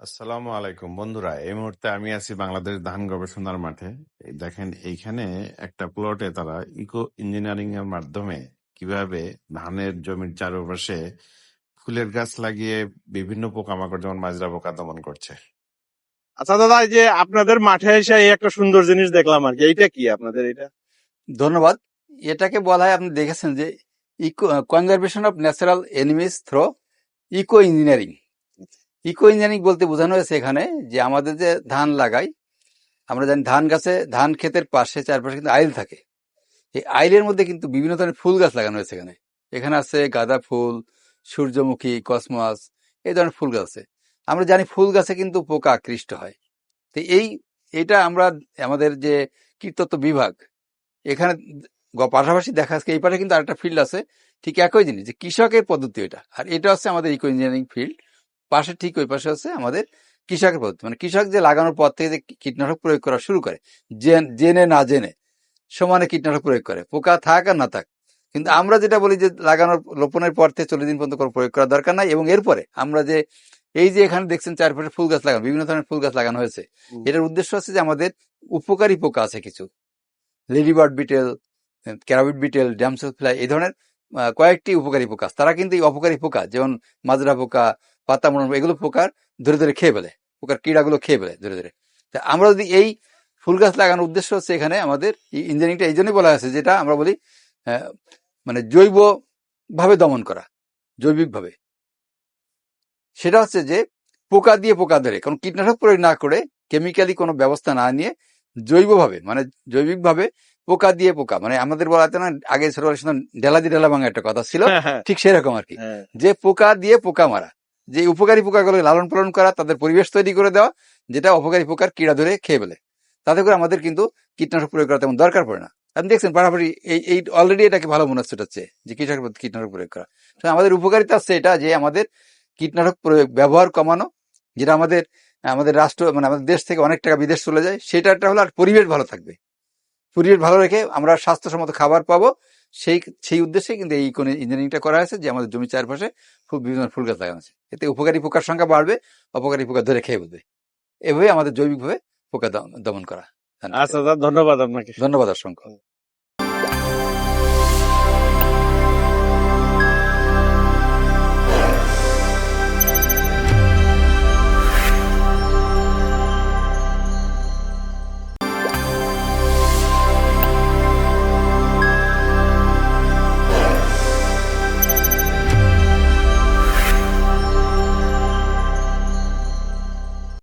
আসসালামু আলাইকুম। বন্ধুরা এই মুহূর্তে আমি আছি বাংলাদেশ ধান গবেষণার মাঠে। দেখেন এইখানে একটা প্লটে তারা ইকো ইঞ্জিনিয়ারিং এর মাধ্যমে কীভাবে ধানের জমির চারপাশে ফুলের গাছ লাগিয়ে বিভিন্ন পোকামাকড় যেমন মাজরা পোকা দমন করছে। আচ্ছা দাদা এই যে আপনাদের মাঠে এসে এই একটা সুন্দর জিনিস দেখলাম আর কি। এইটা কি আপনাদের এটা ধন্যবাদ। এটাকে বলা হয় আপনি দেখেছেন যে eco conservation of natural enemies through eco engineering eco engineering বলতে বোঝানো হয়েছে এখানে যে আমাদের যে ধান লাগাই, আমরা জানি ধান গাছে, ধান ক্ষেতের পাশে চারপাশে কিন্তু আইল থাকে। এই আইলের মধ্যে কিন্তু বিভিন্ন ধরনের ফুল গাছ লাগানো হয়েছে এখানে। এখানে আছে গাঁদা ফুল, সূর্যমুখী, কসমস, এই ধরনের ফুল গাছ আছে। আমরা জানি ফুল গাছে কিন্তু পোকা আকৃষ্ট হয়। তো এই, এটা আমরা, আমাদের যে কীটতত্ত্ব বিভাগ, এখানে পাশাপাশি দেখা যাচ্ছে এই পাশে কিন্তু আরেকটা ফিল্ড আছে, ঠিক একই জিনিস, যে কৃষকের পদ্ধতি এটা। আর এটা হচ্ছে আমাদের ইকো ইঞ্জিনিয়ারিং ফিল্ড। পাশে ঠিক ওই পাশে হচ্ছে আমাদের কৃষকের পদ্ধতি। মানে কৃষক যে লাগানোর পর থেকে যে কীটনাশক প্রয়োগ করা শুরু করে জেনে না জেনে সমানে কীটনাশক প্রয়োগ করে পোকা থাক আর না থাক। কিন্তু আমরা যেটা বলি যে লাগানোর রোপণের পর থেকে চল্লিশ দিন পর্যন্ত কোনো প্রয়োগ করার দরকার নাই এবং এরপরে আমরা যে এই যে এখানে দেখছেন চারপাশে ফুল গাছ লাগানো বিভিন্ন ধরনের ফুল গাছ লাগানো হয়েছে। এটার উদ্দেশ্য হচ্ছে যে আমাদের উপকারী পোকা আছে কিছু। Ladybird beetle carabid beetle damselfly এই ধরনের কয়েকটি উপকারী পোকা আছে। তারা কিন্তু এই অপকারী পোকা যেমন মাজরা পোকা পাতা মরণ এগুলো পোকার ধরে ধরে খেয়ে ফেলে পোকার কীড়াগুলো খেয়ে ফেলে ধরে ধরে। তা আমরা যদি এই ফুল গাছ লাগানোর উদ্দেশ্য হচ্ছে এখানে আমাদের ইঞ্জিনিয়ারিংটা এই জন্যই বলা আছে যেটা আমরা বলি মানে জৈব ভাবে দমন করা জৈবিকভাবে। সেটা হচ্ছে যে পোকা দিয়ে পোকা ধরে কারণ কীটনাশক প্রয়োগ না করে কেমিক্যালি কোনো ব্যবস্থা না নিয়ে জৈবভাবে মানে জৈবিকভাবে পোকা দিয়ে পোকা মানে আমাদের বলাতে না আগে শুনতাম ডেলা দিয়ে ডেলা ভাঙা একটা কথা ছিল হ্যাঁ, হ্যাঁ, ঠিক সেরকম আর কি। হ্যাঁ। যে পোকা দিয়ে পোকা মারা যে উপকারী পোকাগুলো লালন পালন করা, তাদের পরিবেশ তৈরি করে দেওয়া, যেটা অপকারী পোকার কীড়া ধরে খেয়ে ফেলে। তাতে করে আমাদের কিন্তু কীটনাশক প্রয়োগ করা তেমন দরকার পড়ে না। আপনি দেখছেন পাশাপাশি এই এই অলরেডি এটাকে ভালো মনে হচ্ছে হচ্ছে যে কীটনাশক কীটনাশক প্রয়োগ করা। আমাদের উপকারিতা হচ্ছে এটা যে আমাদের কীটনাশক প্রয়োগ, ব্যবহার কমানো, যেটা আমাদের আমাদের রাষ্ট্র মানে আমাদের দেশ থেকে অনেক টাকা বিদেশ চলে যায় সেটা একটা হলো আর পরিবেশ ভালো থাকবে। পরিবেশ ভালো রেখে আমরা স্বাস্থ্যসম্মত খাবার পাবো, সেই সেই উদ্দেশ্যে কিন্তু এই ইঞ্জিনিয়ারিংটা করা হয়েছে, যে আমাদের জমির চারপাশে খুব বিভিন্ন ফুল গাছ লাগানো আছে। এতে উপকারী পোকার সংখ্যা বাড়বে অপকারী পোকা ধরে খেয়ে বলবে। এভাবে আমাদের জৈবিকভাবে পোকা দমন করা। আচ্ছা দাদা ধন্যবাদ আপনাকে। ধন্যবাদ অসংখ্য।